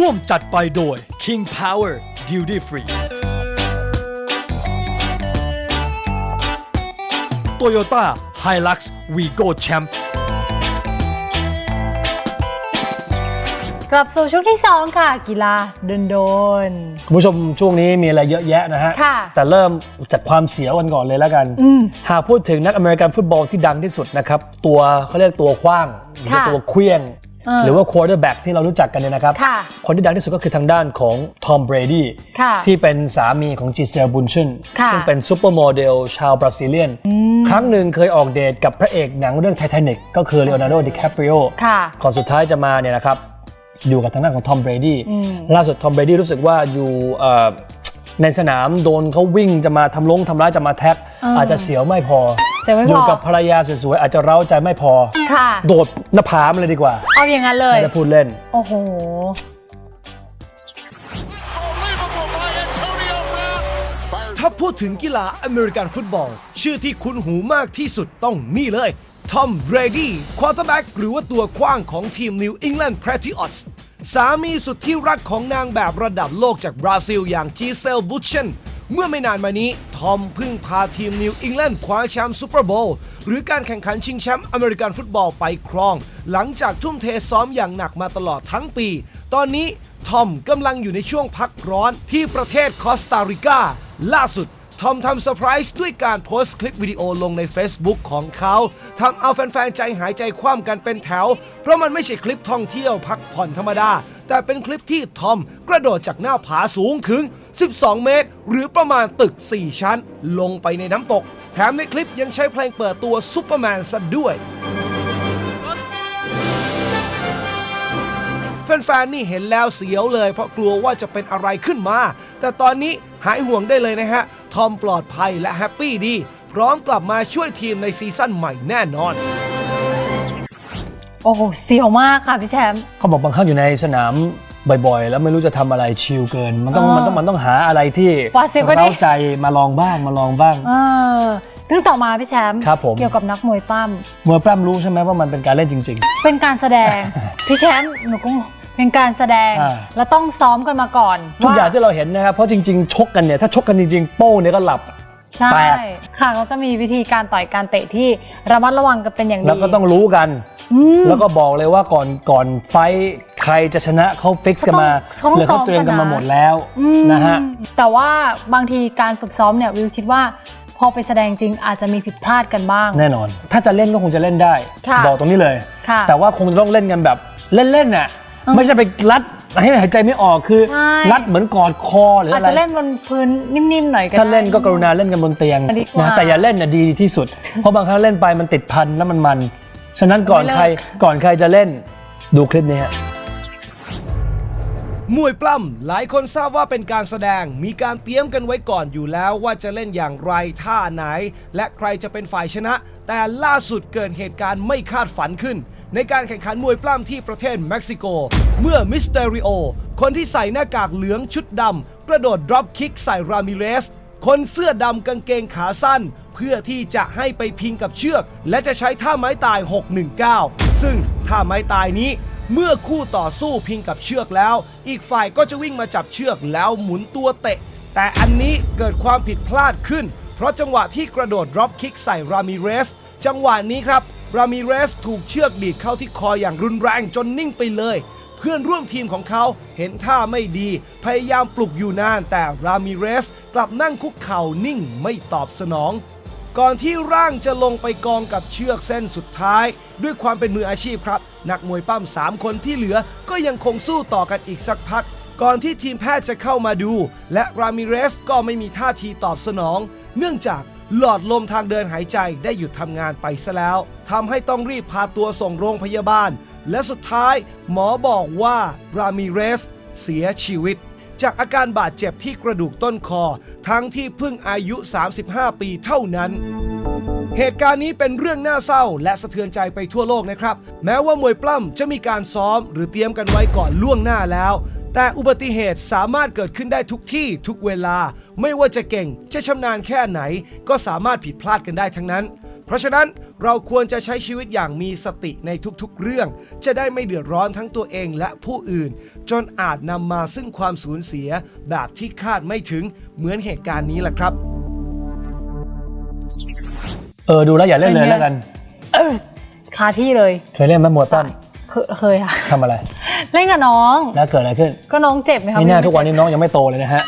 ร่วมจัดไปโดย King Power Duty Free Toyota Hilux Vigo Champ กลับสู่ช่วงที่ 2 ค่ะ กีฬาโดนโดน คุณผู้ชมช่วงนี้มีอะไรเยอะแยะนะฮะ ค่ะแต่เริ่มจากความเสียวกันก่อนเลยแล้วกัน อืมหากพูดถึงนักอเมริกันฟุตบอลที่ดังที่สุดนะครับ ตัวเขาเรียกตัวขว้างหรือค่ะ ตัวเคลี้ยง เออหรือว่า quarterback ที่เรารู้จักกันเนี่ยนะครับค่ะคนที่ดังที่สุดก็คือทางด้านของทอมเบรดี้ค่ะที่เป็นสามีของจีเซลบุนชินค่ะซึ่งเป็นซูเปอร์โมเดลชาวบราซิเลียน ครั้งหนึ่งเคยออกเดทกับพระเอกหนังเรื่องไททานิกก็คือเลโอนาร์โดดิแคปริโอค่ะก่อนสุดท้ายจะมาเนี่ยนะครับอยู่กับทางด้านของทอมเบรดี้อืมล่าสุดทอมเบรดี้รู้สึกว่าอยู่เอ่อ ในสนามโดนเขาวิ่งจะมาทำลงทำร้ายจะมาแท็กเออออาจจะเสียวไม่พอเสียวไม่พออ ยู่กับภรรยาสวยๆอาจจะเร้าใจไม่พอ ค่ะ โดดหน้าผามาเลยดีกว่าเอาอย่างนั้นเลย ไม่ได้พูดเล่น โอ้โห Unbelievable by Antonio Brown. ถ้าพูดถึงกีฬาอเมริกันฟุตบอล ชื่อที่คุ้นหูมากที่สุดต้องนี่เลยทอมเบรดี้ควอเตอร์แบ็กหรือว่าตัวขว้างของทีมนิวอิ สามีสุดที่รักของนางแบบระดับโลกจากบราซิลอย่างจีเซลบุชเชนเมื่อไม่นานมานี้ ทอมเพิ่งพาทีมนิวอิงแลนด์คว้าแชมป์ซูเปอร์โบว์หรือการแข่งขันชิงแชมป์อเมริกันฟุตบอลไปครอง หลังจากทุ่มเทซ้อมอย่างหนักมาตลอดทั้งปี ตอนนี้ทอมกำลังอยู่ในช่วงพักร้อนที่ประเทศคอสตาริกาล่าสุด ทอมทำเซอร์ไพรส์ด้วยการโพสต์คลิปวิดีโอลงใน Facebook ของเขาทำเอาแฟนๆ ใจหายใจคว่ำกันเป็นแถว เพราะมันไม่ใช่คลิปท่องเที่ยวพักผ่อนธรรมดา แต่เป็นคลิปที่ทอมกระโดดจากหน้าผาสูงถึง 12 เมตร หรือประมาณตึก 4 ชั้น ลงไปในน้ำตก แถมในคลิปยังใช้เพลงเปิดตัวซูเปอร์แมนซะด้วยแฟนๆ นี่เห็นแล้วเสียวเลย เพราะกลัวว่าจะเป็นอะไรขึ้นมา แต่ตอนนี้หายห่วงได้เลยนะฮะ ทอมปลอดภัยและแฮปปี้ดี พร้อมกลับมาช่วยทีมในซีซั่นใหม่แน่นอน โอ้โหเสียวมากค่ะพี่แชมป์เขาบอกบางครั้งอยู่ในสนามบ่อยๆ แล้วไม่รู้จะทำอะไรชิลเกิน มันต้องเออมันต้องมันต้องหาอะไรที่หวาดเสียวกว่านี้ เร้าใจมาลองบ้างมาลองบ้าง เออเรื่องต่อมาพี่แชมป์ครับผม เกี่ยวกับนักมวยปั้มมวยปล้ำรู้ใช่ไหมว่ามันเป็นการเล่นจริง เป็นการแสดง พี่แชมป์หนูก็งง เป็นการแสดงอ่า แล้วต้องซ้อมกันมาก่อนๆทุกอย่างที่เราเห็นนะครับ เพราะจริงๆ ชกกันเนี่ย ถ้าชกกันจริงๆ โป้เนี่ยก็หลับ ใช่แปลกค่ะเขาจะมีวิธีการต่อยการเตะที่ระมัดระวังกันเป็นอย่างดีแล้วก็ต้องรู้กัน อืม แล้วก็บอกเลยว่าก่อนก่อนไฟท์ใครจะชนะเขาฟิกซ์กันมาเขาต้องหรือเขาเตรียมกันมาหมดแล้วอืมนะฮะ แต่ว่าบางทีการฝึกซ้อมเนี่ยวิวคิดว่าพอไปแสดงจริงอาจจะมีผิดพลาดกันบ้าง แน่นอน ถ้าจะเล่นก็คงจะเล่นได้ ค่ะบอกตรงนี้เลย ค่ะแต่ว่าคงจะต้องเล่นกันแบบเล่นๆน่ะเออ ไม่ใช่ไปรัดให้หายใจไม่ออกคือ ใช่ รัดเหมือนกอดคอหรืออาจอะไร จะเล่นบนพื้นนิ่มๆหน่อยก็ถ้าเล่นก็ได้กรุณาเล่นกันบนเตียงดีกว่านะแต่อย่าเล่นน่ะดีที่สุด เพราะบางครั้งเล่นไปมันติดพันแล้วมันมัน ฉะนั้นก่อนไม่เลิก ใครก่อนใครจะเล่นดูคลิปนี้ฮะ มวยปล้ำหลายคนทราบว่าเป็นการแสดงมีการเตรียมกันไว้ก่อนอยู่แล้วว่าจะเล่นอย่างไรท่าไหน และใครจะเป็นฝ่ายชนะ แต่ล่าสุดเกิดเหตุการณ์ไม่คาดฝันขึ้น ในการแข่งขันมวยปล้ำที่ประเทศเม็กซิโก เมื่อมิสเตอริโอ คนที่ใส่หน้ากากเหลืองชุดดำกระโดดดรอปคิกใส่รามิเรส คนเสื้อดำกางเกงขาสั้น เพื่อที่จะให้ไปพิงกับเชือก และจะใช้ท่าไม้ตาย 619 ซึ่งท่าไม้ตายนี้เมื่อคู่ต่อสู้พิงกับเชือกแล้ว อีกฝ่ายก็จะวิ่งมาจับเชือกแล้วหมุนตัวเตะ แต่อันนี้เกิดความผิดพลาดขึ้น เพราะจังหวะที่กระโดดดรอปคิกใส่รามิเรส จังหวะนี้ครับ รามิเรสถูกเชือกดีดเข้าที่คออย่างรุนแรงจนนิ่งไปเลย เพื่อนร่วมทีมของเขาเห็นท่าไม่ดี พยายามปลุกอยู่นานแต่รามิเรสกลับนั่งคุกเข่านิ่งไม่ตอบสนอง ก่อนที่ร่างจะลงไปกองกับเชือกเส้นสุดท้าย ด้วยความเป็นมืออาชีพครับ นักมวยปั้ม 3 คนที่เหลือก็ยังคงสู้ต่อกันอีกสักพักก่อนที่ทีมแพทย์จะเข้ามาดู และรามิเรสก็ไม่มีท่าทีตอบสนอง เนื่องจาก หลอดลมทางเดินหายใจได้หยุดทำงานไปซะแล้วทำให้ต้องรีบพาตัวส่งโรงพยาบาล และสุดท้ายหมอบอกว่ารามิเรสเสียชีวิต จากอาการบาดเจ็บที่กระดูกต้นคอ ทั้งที่เพิ่งอายุ 35 ปีเท่านั้นเหตุการณ์นี้เป็นเรื่องน่าเศร้าและสะเทือนใจไปทั่วโลกนะครับ แม้ว่ามวยปล้ำจะมีการซ้อมหรือเตรียมกันไว้ก่อนล่วงหน้าแล้ว แต่อุบัติเหตุสามารถเกิดขึ้นได้ทุกที่ทุกเวลา ไม่ว่าจะเก่งจะชำนาญแค่ไหน ก็สามารถผิดพลาดกันได้ทั้งนั้น เพราะฉะนั้นเราควรจะใช้ชีวิตอย่างมีสติในทุกๆ เรื่อง จะได้ไม่เดือดร้อนทั้งตัวเองและผู้อื่น จนอาจนำมาซึ่งความสูญเสียแบบที่คาดไม่ถึงเหมือนเหตุการณ์นี้แหละครับ เออดูแล้วอย่าเล่นเลยแล้วกัน เออคาที่เลย เคยเล่นไหมมวยปั้มเคยเคยค่ะทำอะไร เล่นกับน้อง แล้วเกิดอะไรขึ้นก็น้องเจ็บไหมคะนี่หน้าไม่ทุกวันนี้น้องยังไม่โตเลยนะฮะ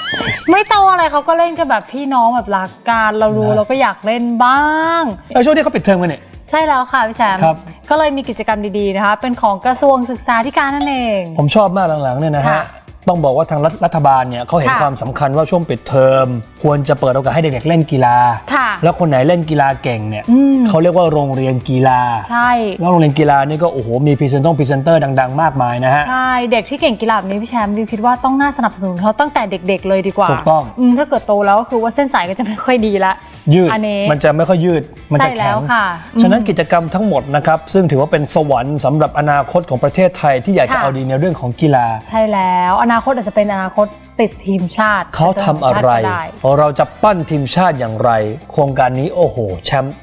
ไม่โตอะไรเขาก็เล่นกันแบบพี่น้องแบบรักกันเรารู้นะ เราก็อยากเล่นบ้าง แล้วช่วงที่เขาปิดเทอมกันเนี่ย ใช่แล้วค่ะพี่แซมครับ ก็เลยมีกิจกรรมดีๆนะคะ เป็นของกระทรวงศึกษาธิการนั่นเอง ผมชอบมากหลังๆเนี่ยนะฮะ ค่ะ ต้องบอกว่าทางรัฐรัฐบาลเนี่ยเขาเห็นค่ะความสำคัญว่าช่วงปิดเทอม ควรจะเปิดโอกาสให้เด็กๆเล่นกีฬา ค่ะแล้วคนไหนเล่นกีฬาเก่งเนี่ยอืม เขาเรียกว่าโรงเรียนกีฬา ใช่ แล้วโรงเรียนกีฬานี่ก็โอ้โหมีพรีเซนต์ต้องพรีเซนเตอร์ดัง ๆ มากมายนะฮะ ใช่ เด็กที่เก่งกีฬาแบบนี้พี่แชมป์วิวคิดว่าต้องน่าสนับสนุนเขาตั้งแต่เด็กๆเลยดีกว่าถูกต้อง มถ้าเกิดโตแล้วก็คือว่าเส้นสายก็จะไม่ค่อยดีละ ยืดอันนี้มันจะไม่ค่อยยืดมันจะใช่แล้แข็วงค่ะฉะนั้นอืมกิจกรรมทั้งหมดนะครับ ซึ่งถือว่าเป็นสวรรค์สำหรับอนาคตของประเทศไทยที่อยากจะค่ะ เอาดีในเรื่องของกีฬา ใช่แล้วอนาคตอาจจะเป็นอนาคตติดทีมชาติเขาทำอะไร ติดทีมชาติก็ด้เราจะปั้นทีมชาติอย่างไร โครงการนี้โอ้โห แชมป์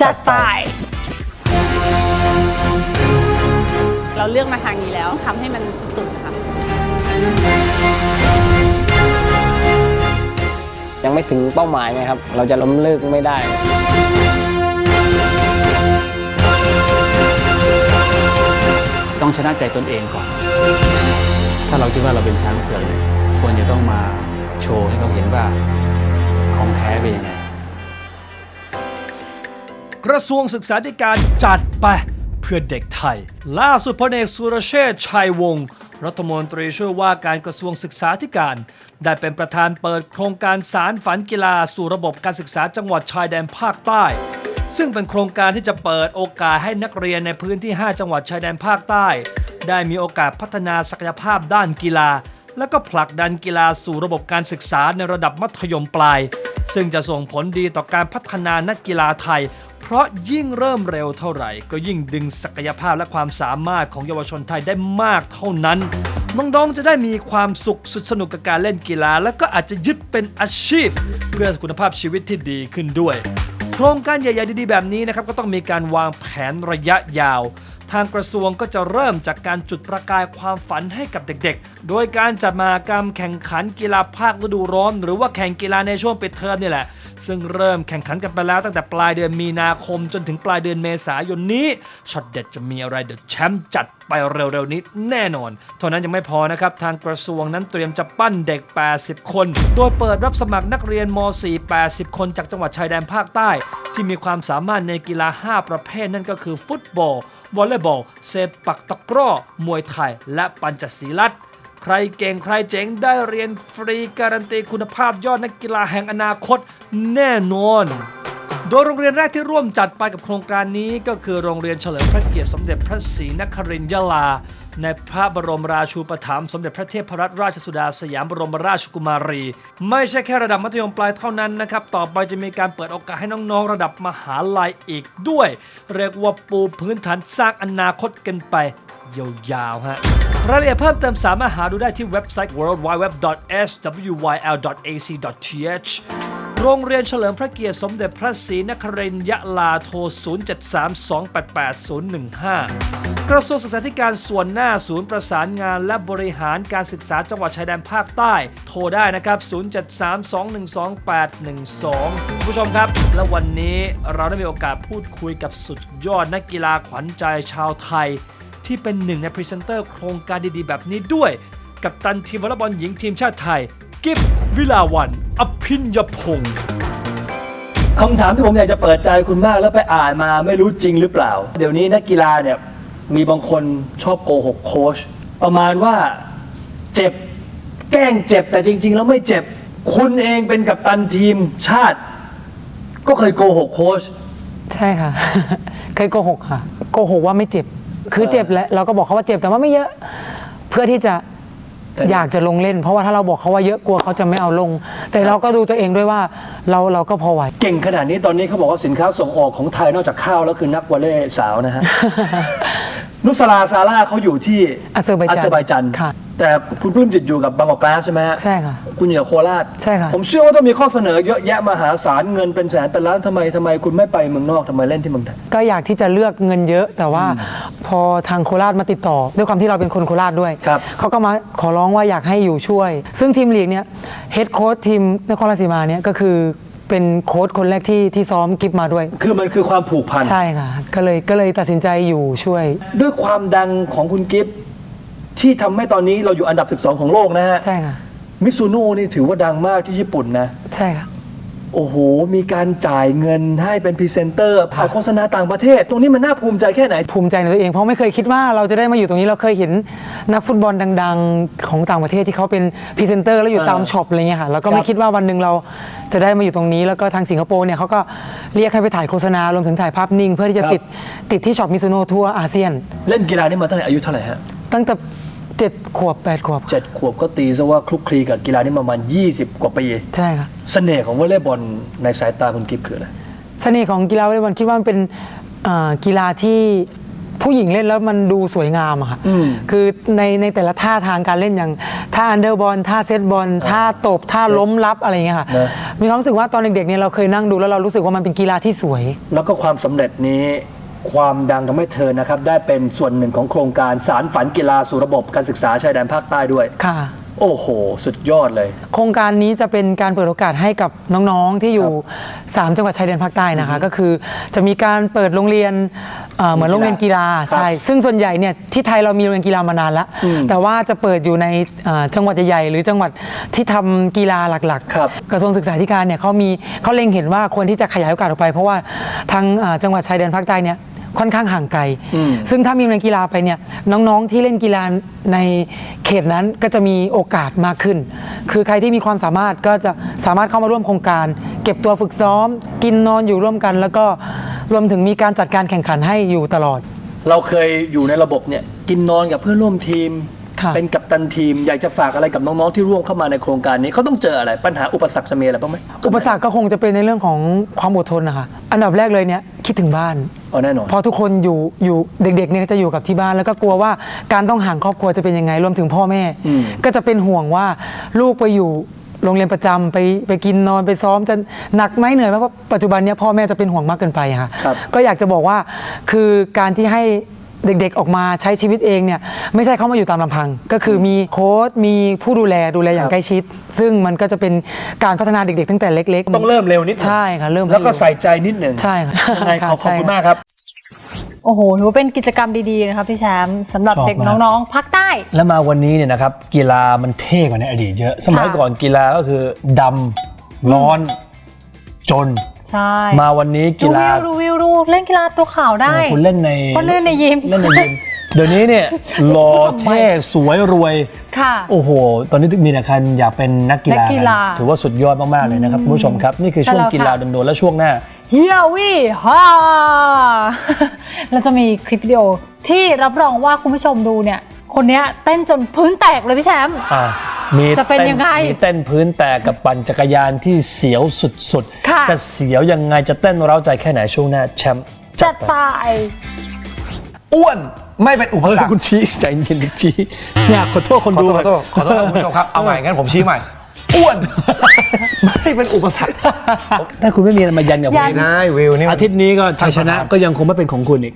จัดไป เราเลือกมาทางนี้แล้วทำให้มันสุดๆค่ะ ไม่ถึงเป้าหมายไงครับ เราจะล้มเลิกไม่ได้ต้องชนะใจตนเองก่อน ถ้าเราคิดว่าเราเป็นช้างเผือกเนี่ยควรจะต้องมาโชว์ให้เขาเห็นว่าของแท้เป็นยังไง กระทรวงศึกษาธิการจัดไปเพื่อเด็กไทย ล่าสุดพลเอกสุรเชษฐ์ชัยวงศ์ รัฐมนตรีช่วยว่าการกระทรวงศึกษาธิการ ได้เป็นประธานเปิดโครงการสารฝันกีฬาสู่ระบบการศึกษาจังหวัดชายแดนภาคใต้ ซึ่งเป็นโครงการที่จะเปิดโอกาสให้นักเรียนในพื้นที่ 5 จังหวัดชายแดนภาคใต้ ได้มีโอกาสพัฒนาศักยภาพด้านกีฬา และก็ผลักดันกีฬาสู่ระบบการศึกษาในระดับมัธยมปลาย ซึ่งจะส่งผลดีต่อการพัฒนานักกีฬาไทย เพราะยิ่งเริ่มเร็วเท่าไหร่ ก็ยิ่งดึงศักยภาพและความสามารถของเยาวชนไทยได้มากเท่านั้น น้องๆจะได้มีความสุขสุดสนุกกับการเล่นกีฬา และก็อาจจะยึดเป็นอาชีพ เพื่อคุณภาพชีวิตที่ดีขึ้นด้วย โครงการใหญ่ๆดีๆแบบนี้นะครับก็ต้องมีการวางแผนระยะยาวทางกระทรวงก็จะเริ่มจากการจุดประกายความฝันให้กับเด็กๆ โดยการจัดมากรรมแข่งขันกีฬาภาคฤดูร้อน หรือว่าแข่งกีฬาในช่วงปิดเทอมนี่แหละซึ่งเริ่มแข่งขันกันไปแล้วตั้งแต่ปลายเดือนมีนาคมจนถึงปลายเดือนเมษายนนี้ช็อตเด็ดจะมีอะไรเดี๋ยวแชมป์จัดไปเร็วๆนี้แน่นอน เท่านั้นยังไม่พอนะครับ ทางกระทรวงนั้นเตรียมจะปั้นเด็ก 80 คน โดยเปิดรับสมัครนักเรียนม .4 80 คนจากจังหวัดชายแดนภาคใต้ ที่มีความสามารถในกีฬา 5 ประเภทนั่นก็คือฟุตบอลวอลเลย์บอลเซปักตะกร้อ มวยไทย และปัญจศีลัด ใครเก่งใครเจ๋งได้เรียนฟรีการันตีคุณภาพยอดนักกีฬาแห่งอนาคตแน่นอน โดยโรงเรียนแรกที่ร่วมจัดไปกับโครงการนี้ก็คือโรงเรียนเฉลิมพระเกียรติสมเด็จพระศรีนครินทร์ยะลา ในพระบรมราชูปถัมภ์สมเด็จพระเทพรัตนราชสุดาสยามบรมราชกุมารี ไม่ใช่แค่ระดับมัธยมปลายเท่านั้นนะครับ ต่อไปจะมีการเปิดโอกาสให้น้องๆ ระดับมหาลัยอีกด้วย เรียกว่าปูพื้นฐานสร้างอนาคตกันไป ยาวๆฮะรายละเอียดเพิ่มเติมสามารถหาดูได้ที่เว็บไซต์ worldwideweb.swyl.ac.th โรงเรียนเฉลิมพระเกียรติสมเด็จพระศรีนครินทร์ยะลาโทร 073288015 กระทรวงศึกษาธิการส่วนหน้าศูนย์ประสานงานและบริหารการศึกษาจังหวัดชายแดนภาคใต้ โทรได้นะครับ 0732122812 คุณผู้ชมครับ และวันนี้เราได้มีโอกาสพูดคุยกับสุดยอดนักกีฬาขวัญใจชาวไทย ที่เป็นหนึ่งในพรีเซนเตอร์โครงการดีๆ แบบนี้ด้วย กับตันทีมวอลเลย์บอลหญิงทีมชาติไทย กิฟวิลาวัน อภิญญพงศ์คำถามที่ผมอยากจะเปิดใจคุณมากแล้วไปอ่านมาไม่รู้จริงหรือเปล่า เดี๋ยวนี้นักกีฬาเนี่ยมีบางคนชอบโกหกโค้ชประมาณว่าเจ็บแกล้งเจ็บแต่จริง ๆ แล้วไม่เจ็บ คุณเองเป็นกัปตันทีมชาติ ก็เคยโกหกโค้ชใช่ค่ะ เคยโกหกค่ะ โกหกว่าไม่เจ็บ คือเจ็บแหละเราก็บอกเขาว่าเจ็บแต่ว่าไม่เยอะ เพื่อที่จะแต่อยากจะลงเล่น เพราะว่าถ้าเราบอกเขาว่าเยอะกลัวเขาจะไม่เอาลง แต่เราก็ดูตัวเองด้วยว่าเราเราก็พอไหวเก่งขนาดนี้ตอนนี้เขาบอกว่าสินค้าส่งออกของไทยนอกจากข้าวแล้วคือนักวอลเลย์สาวนะฮะ นุสราซาร่าเขาอยู่ที่อาเซอร์ไบจานอาเซอร์ไบจันค่ะ แต่คุณปลื้มจิตอยู่กับบางกอกกลาสใช่ไหมฮะใช่ค่ะคุณอยู่กับโคราชใช่ค่ะ ผมเชื่อว่าต้องมีข้อเสนอเยอะแยะมหาศาลเงินเป็นแสนเป็นล้านทำไมทำไมคุณไม่ไปเมืองนอกทำไมเล่นที่เมืองไทย ก็อยากที่จะเลือกเงินเยอะแต่ว่าพอทางโคราชมาติดต่อ ด้วยความที่เราเป็นคนโคราชด้วย ครับ เขาก็มาขอร้องว่าอยากให้อยู่ช่วย ซึ่งทีมลีกเนี่ยเฮดโค้ชทีมนครราชสีมาเนี่ยก็คือ เป็นโค้ชคนแรกที่ที่ซ้อมกิฟมาด้วย คือมันคือความผูกพัน ใช่ค่ะ ก็เลยก็เลยตัดสินใจอยู่ช่วย ด้วยความดังของคุณกิฟต์ที่ทำให้ตอนนี้เราอยู่อันดับ 12 ของโลกนะฮะ ใช่ค่ะ มิซูโน่นี่ถือว่าดังมากที่ญี่ปุ่นนะ ใช่ค่ะ โอ้โห มีการจ่ายเงินให้เป็นพรีเซนเตอร์ผ่านโฆษณาต่างประเทศ ตรงนี้มันน่าภูมิใจแค่ไหน ภูมิใจในตัวเองเพราะไม่เคยคิดว่าเราจะได้มาอยู่ตรงนี้เราเคยเห็นนักฟุตบอลดัง ๆ ของต่างประเทศที่เขาเป็นพรีเซนเตอร์แล้วอยู่ตามอ่าช็อปอะไรเงี้ยค่ะแล้วก็คไม่รับคิดว่าวันหนึ่งเราจะได้มาอยู่ตรงนี้ แล้วก็ทางสิงคโปร์เนี่ยเขาก็เรียกให้ไปถ่ายโฆษณารวมถึงถ่ายภาพนิ่ง เพื่อที่จะติดติดที่ช็อปมิซูโน่ทั่วอาเซียน เล่นกีฬานี่มาตั้งแต่อายุเท่าไหร่ฮะตั้งแต่ เจ็ดขวบแปดขวบ เจ็ดขวบก็ตีซะว่าคลุกคลีกับกีฬานี่ประมาณ 20 กว่าปีใช่ค่ะเสน่ห์ของวอลเลย์บอลในสายตาคุณกิฟต์คืออะไรเสน่ห์ของกีฬาวอลเลย์บอลคิดว่ามันเป็นอ่ากีฬาที่ผู้หญิงเล่นแล้วมันดูสวยงามอะค่ะอืมคือในในแต่ละท่าทางการเล่นอย่างท่าอันเดอร์บอลท่าเซตบอลท่าตบท่าล้มรับอะไรอย่างเงี้ยค่ะนะมีความรู้สึกว่าตอนเด็กๆเนี่ยเราเคยนั่งดูแล้วเรารู้สึกว่ามันเป็นกีฬาที่สวย แล้วก็ความสำเร็จนี้ ความดังทำให้เธอนะครับได้เป็นส่วนหนึ่งของโครงการสารฝันกีฬาสู่ระบบการศึกษาชายแดนภาคใต้ด้วย ค่ะ โอ้โห สุดยอดเลย โครงการนี้จะเป็นการเปิดโอกาสให้กับน้องๆที่อยู่ 3 จังหวัดชายแดนภาคใต้นะคะ ก็คือจะมีการเปิดโรงเรียนเอ่อเหมือนโรงเรียนกีฬาครับใช่ซึ่งส่วนใหญ่เนี่ยที่ไทยเรามีโรงเรียนกีฬามานานแล้วแต่ว่าจะเปิดอยู่ในเอ่อจังหวัดใหญ่ๆหรือจังหวัดที่ทำกีฬาหลักครับกระทรวงศึกษาธิการเนี่ยเขามีเขาเล็งเห็นว่าควรที่จะขยายโอกาสออกไป เพราะว่าทางเอ่อจังหวัดชายแดนภาคใต้เนี่ย ค่อนข้างห่างไกลอืมซึ่งถ้ามีโรงเรียนกีฬาไปเนี่ยน้องๆที่เล่นกีฬาในเขตนั้นก็จะมีโอกาสมากขึ้น คือใครที่มีความสามารถก็จะสามารถเข้ามาร่วมโครงการ เก็บตัวฝึกซ้อม กินนอนอยู่ร่วมกัน แล้วก็รวมถึงมีการจัดการแข่งขันให้อยู่ตลอด เราเคยอยู่ในระบบเนี่ยกินนอนกับเพื่อนร่วมทีม ค่ะ เป็นกัปตันทีม อยากจะฝากอะไรกับน้องๆที่ร่วมเข้ามาในโครงการนี้เขาต้องเจออะไรปัญหาอุปสรรคจะมีอะไรบ้างไหม อุปสรรคก็คงจะเป็นในเรื่องของความอดทนนะคะ อันดับแรกเลยเนี่ยคิดถึงบ้าน อ๋อแน่นอนเพราะทุกคนอยู่อยู่เด็กๆเนี่ยจะอยู่กับที่บ้าน แล้วก็กลัวว่าการต้องห่างครอบครัวจะเป็นยังไงรวมถึงพ่อแม่ อืม ก็จะเป็นห่วงว่าลูกไปอยู่โรงเรียนประจำไปไปกินนอนไปซ้อมจะหนักไหมเหนื่อยไหมเพราะปัจจุบันเนี้ยพ่อแม่จะเป็นห่วงมากเกินไปอะค่ะครับ ก็อยากจะบอกว่าคือการที่ให้เด็กๆออกมาใช้ชีวิตเองเนี่ยไม่ใช่เข้ามาอยู่ตามลำพัง ก็คือมีโค้ชมีผู้ดูแลดูแลอย่างใกล้ชิด ซึ่งมันก็จะเป็นการพัฒนาเด็กๆตั้งแต่เล็กๆ ต้องเริ่มเร็วนิดหนึ่งใช่ค่ะเริ่มให้แล้วก็เร็ใส่ใจนิดหนึ่งใช่ค่ะยังไงขอบขอบคุณใช่มากครับ โอ้โหถือว่าเป็นกิจกรรมดีๆนะครับพี่แชมป์สำหรับชอบเด็กมาก น้องๆภาคใต้ แล้วมาวันนี้เนี่ยนะครับกีฬามันเท่กว่าในอดีตเยอะ สมัยค่ะ ก่อนกีฬาก็คือดำร้อน จน ใช่มาวันนี้ดูกีฬาวิวดูวิวดูเล่นกีฬาตัวขาวได้คุณเล่นในก็เล่นในยิม เล่นในยิมเดี๋ยวนี้เนี่ยหล่อเท่สวยรวย ค่ะ โอ้โห ตอนนี้มีแต่คนอยากเป็นนักกีฬานักกีฬากันถือว่าสุดยอดมาก ๆ เลยนะครับคุณผู้ชมครับ นี่คือช่วงใช่แล้วกีฬาค่ะโดนๆและช่วงหน้า เฮียวีฮ่าเราจะมีคลิปวิดีโอที่รับรองว่าคุณผู้ชมดูเนี่ย คนเนี้ยเต้นจนพื้นแตกเลยพี่แชมป์ อะมีจะเป็นยังไงมีเต้นพื้นแตกกับปั่นจักรยานที่เสียวสุดค่ะ ๆ จะเสียวยังไงจะเต้นเร้าใจแค่ไหนช่วงหน้าแชมป์จัดไปไปอ้วนไม่เป็นอุปเฮ้ยสรรคคุณชี้ใจเย็นๆชี้อยากขอโทษคนขอดูโทษขอโทษขอโทษคุณผู้ชมครับเอาใหม่งั้นผมชี้ใหม่ อ้วน ไม่เป็นอุปสรรคถ้าคุณไม่มีอะไรมายันกับผมยัน ได้วิวนี่มัน อาทิตย์นี้ก็ชัยชนะก็ยังคงไม่เป็นของคุณอีก